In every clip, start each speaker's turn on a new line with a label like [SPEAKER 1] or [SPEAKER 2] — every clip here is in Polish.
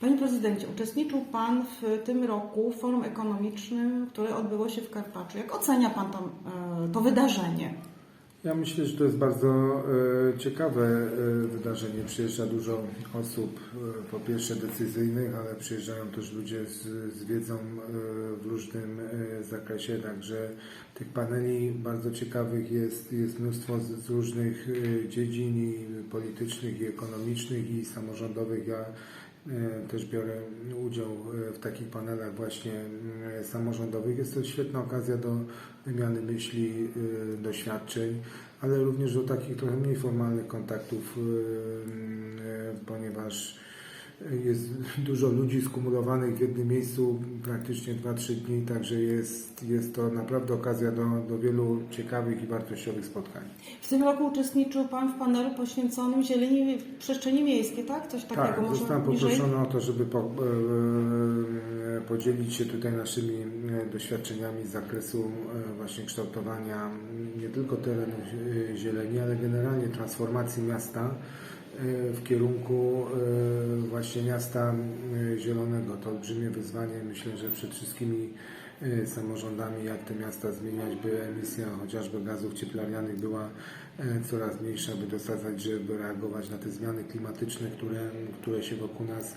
[SPEAKER 1] Panie prezydencie, uczestniczył Pan w tym roku w forum ekonomicznym, które odbyło się w Karpaczu. Jak ocenia Pan tam, e, to wydarzenie?
[SPEAKER 2] Ja myślę, że to jest bardzo e, ciekawe e, wydarzenie. Przyjeżdża dużo osób, po pierwsze decyzyjnych, ale przyjeżdżają też ludzie z, z wiedzą w różnym zakresie, także tych paneli bardzo ciekawych jest, jest mnóstwo z, z różnych dziedzin i politycznych, i ekonomicznych, i samorządowych. Ja też biorę udział e, w takich panelach właśnie e, samorządowych. Jest to świetna okazja do wymiany myśli, e, doświadczeń, ale również do takich trochę mniej formalnych kontaktów, e, e, ponieważ jest dużo ludzi skumulowanych w jednym miejscu praktycznie 2-3 dni, także jest, jest to naprawdę okazja do, do wielu ciekawych i wartościowych spotkań.
[SPEAKER 1] W tym roku uczestniczył Pan w panelu poświęconym zieleni w przestrzeni miejskiej, tak? Coś takiego
[SPEAKER 2] Tak,
[SPEAKER 1] może
[SPEAKER 2] zostałem
[SPEAKER 1] bliżej?
[SPEAKER 2] poproszony o to, żeby po, e, e, podzielić się tutaj naszymi e, doświadczeniami z zakresu właśnie kształtowania nie tylko terenów e, zieleni, ale generalnie transformacji miasta w kierunku e, właśnie miasta e, zielonego. To olbrzymie wyzwanie, myślę, że przed wszystkimi e, samorządami, jak te miasta zmieniać, by emisja chociażby gazów cieplarnianych była e, coraz mniejsza, by dosadzać, żeby reagować na te zmiany klimatyczne, które, które się wokół nas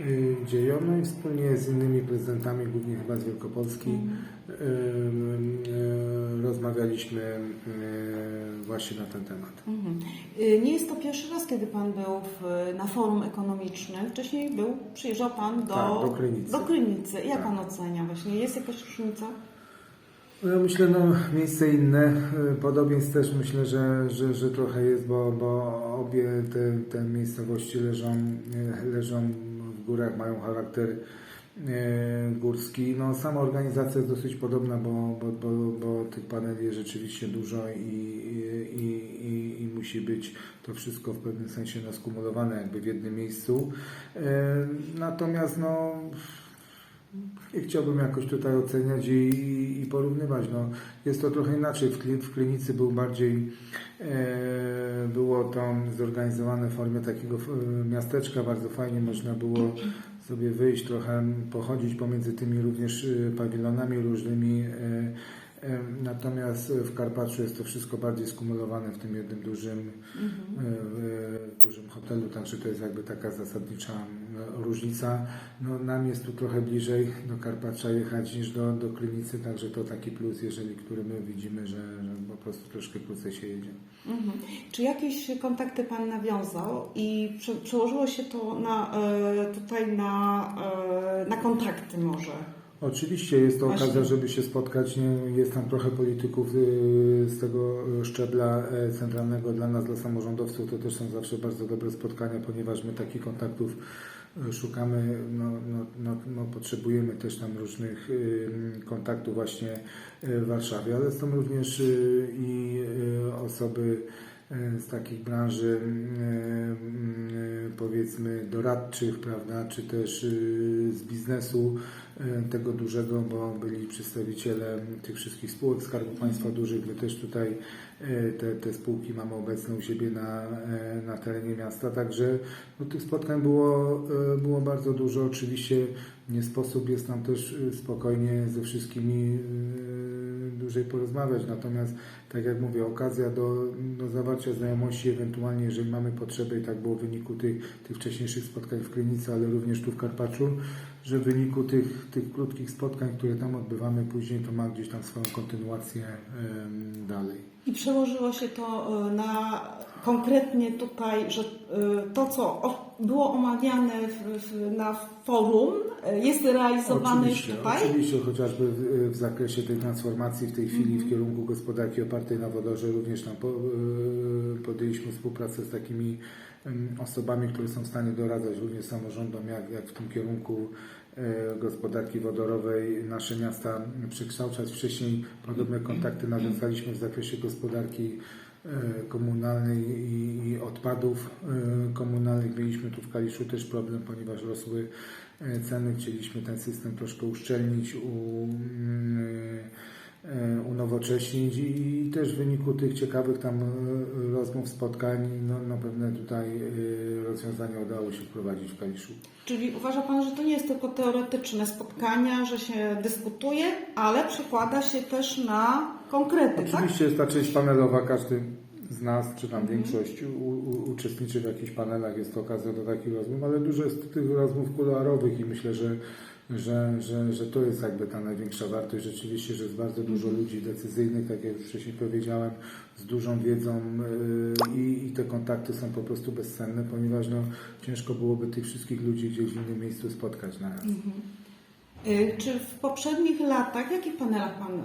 [SPEAKER 2] e, dzieją. No i wspólnie z innymi prezydentami, głównie chyba z Wielkopolski, e, e, rozmawialiśmy e, właśnie na ten temat.
[SPEAKER 1] Mhm. Y, Nie jest to pierwszy raz, kiedy Pan był w, na forum ekonomicznym. Wcześniej był, przyjeżdżał Pan do,
[SPEAKER 2] Tak, do Krynicy.
[SPEAKER 1] do Krynicy. Jak
[SPEAKER 2] Tak.
[SPEAKER 1] Pan ocenia właśnie? Jest jakaś różnica?
[SPEAKER 2] No Ja myślę, no miejsce inne, y, podobieństw też myślę, że, że, że trochę jest, bo, bo obie te, te miejscowości leżą, y, leżą w górach, mają charakter górski. No sama organizacja jest dosyć podobna, bo, bo, bo, bo tych paneli jest rzeczywiście dużo i, i, i, i, musi być to wszystko w pewnym sensie no, skumulowane jakby w jednym miejscu. Y, Natomiast no nie chciałbym jakoś tutaj oceniać i, i porównywać. No, jest to trochę inaczej. W, Kli- w klinicy był bardziej, e, było to zorganizowane w formie takiego e, miasteczka. Bardzo fajnie można było sobie wyjść, trochę pochodzić pomiędzy tymi również e, pawilonami różnymi. E, e, Natomiast w Karpaczu jest to wszystko bardziej skumulowane w tym jednym dużym, w dużym hotelu, także to jest jakby taka zasadnicza różnica. No, nam jest tu trochę bliżej do Karpacza jechać niż do, do Krynicy, także to taki plus, jeżeli który my widzimy, że, że po prostu troszkę krócej się jedzie.
[SPEAKER 1] Mhm. Czy jakieś kontakty Pan nawiązał i prze, przełożyło się to na, e, tutaj na, e, na kontakty może?
[SPEAKER 2] Oczywiście jest to
[SPEAKER 1] Właśnie.
[SPEAKER 2] okazja, żeby się spotkać. Jest tam trochę polityków y, z tego szczebla e, centralnego dla nas, dla samorządowców. To też są zawsze bardzo dobre spotkania, ponieważ my takich kontaktów szukamy. No, no, no, no, potrzebujemy też tam różnych y, kontaktów właśnie y, w Warszawie, ale są również y, i osoby z takich branży y, y, powiedzmy doradczych, prawda, czy też z biznesu tego dużego, bo byli przedstawiciele tych wszystkich spółek Skarbu Państwa dużych. My też tutaj te, te spółki mamy obecne u siebie na, e, na terenie miasta, także no, tych spotkań było, było bardzo dużo. Oczywiście nie sposób jest nam też spokojnie ze wszystkimi dłużej porozmawiać, natomiast tak jak mówię, okazja do, do zawarcia znajomości, ewentualnie jeżeli mamy potrzebę, i tak było w wyniku tych, tych wcześniejszych spotkań w Klinicy, ale również tu w Karpaczu, że w wyniku tych, tych krótkich spotkań, które tam odbywamy później, to ma gdzieś tam swoją kontynuację dalej.
[SPEAKER 1] I przełożyło się to e, na konkretnie tutaj, że e, to, co było omawiane na forum, e, jest realizowane już
[SPEAKER 2] Oczywiście,
[SPEAKER 1] tutaj?
[SPEAKER 2] oczywiście chociażby w, w zakresie tej transformacji w tej chwili w kierunku gospodarki opartej na wodorze również tam po, y, podjęliśmy współpracę z takimi osobami, które są w stanie doradzać również samorządom, jak, jak w tym kierunku y, gospodarki wodorowej nasze miasta przekształcać. Wcześniej podobne kontakty nawiązaliśmy w zakresie gospodarki y, komunalnej i, odpadów y, komunalnych. Mieliśmy tu w Kaliszu też problem, ponieważ rosły e, ceny. Chcieliśmy ten system troszkę uszczelnić, u, mm, e, unowocześnić i też w wyniku tych ciekawych tam e, rozmów, spotkań, no, no pewne tutaj e, rozwiązania udało się wprowadzić w Kaliszu.
[SPEAKER 1] Czyli uważa Pan, że to nie jest tylko teoretyczne spotkania, że się dyskutuje, ale przekłada się też na konkrety, tak?
[SPEAKER 2] Oczywiście jest ta część panelowa, każdy z nas, czy tam większość u, u, uczestniczy w jakichś panelach, jest to okazja do takich rozmów, ale dużo jest tych rozmów kuluarowych i myślę, że, że, że, że to jest jakby ta największa wartość rzeczywiście, że jest bardzo dużo ludzi decyzyjnych, tak jak już wcześniej powiedziałem, z dużą wiedzą yy, i, i te kontakty są po prostu bezcenne, ponieważ no, ciężko byłoby tych wszystkich ludzi gdzieś w innym miejscu spotkać na raz.
[SPEAKER 1] Y, Czy w poprzednich latach, w jakich panelach Pan y,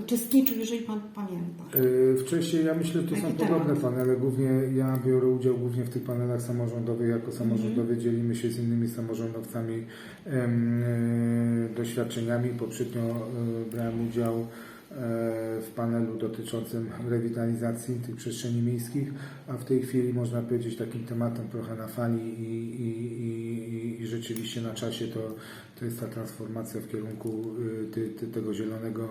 [SPEAKER 1] uczestniczył, jeżeli Pan pamięta?
[SPEAKER 2] Yy, Wcześniej ja myślę, że to są
[SPEAKER 1] Jaki
[SPEAKER 2] podobne
[SPEAKER 1] temat?
[SPEAKER 2] panele. Głównie ja biorę udział głównie w tych panelach samorządowych. Jako samorządowy dzielimy się z innymi samorządowcami em, e, doświadczeniami. Poprzednio e, brałem udział e, w panelu dotyczącym rewitalizacji tych przestrzeni miejskich, a w tej chwili można powiedzieć takim tematem trochę na fali i, i rzeczywiście na czasie to, to jest ta transformacja w kierunku y, ty, ty, tego zielonego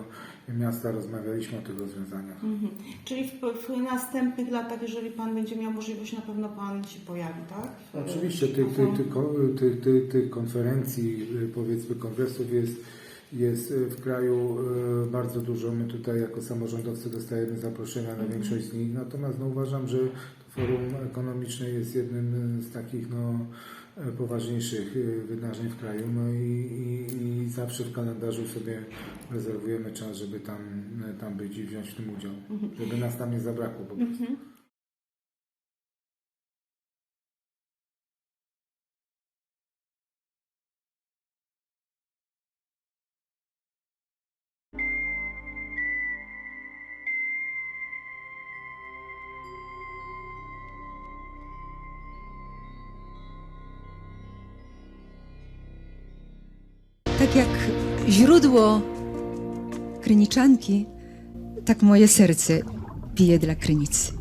[SPEAKER 2] miasta. Rozmawialiśmy o tych rozwiązaniach.
[SPEAKER 1] Mhm. Czyli w, w następnych latach, jeżeli Pan będzie miał możliwość, na pewno Pan się pojawi, tak?
[SPEAKER 2] Oczywiście tych, tych, ko- tych, tych, tych konferencji, y, powiedzmy kongresów jest, jest y, w kraju bardzo dużo. My tutaj jako samorządowcy dostajemy zaproszenia na większość z nich. Natomiast no, uważam, że forum ekonomiczne jest jednym z takich no, poważniejszych y, wydarzeń w kraju. No i, i, i zawsze w kalendarzu sobie rezerwujemy czas, żeby tam, tam być i wziąć w tym udział. Żeby nas tam nie zabrakło po prostu.
[SPEAKER 3] Tak jak źródło Kryniczanki, tak moje serce bije dla Krynicy.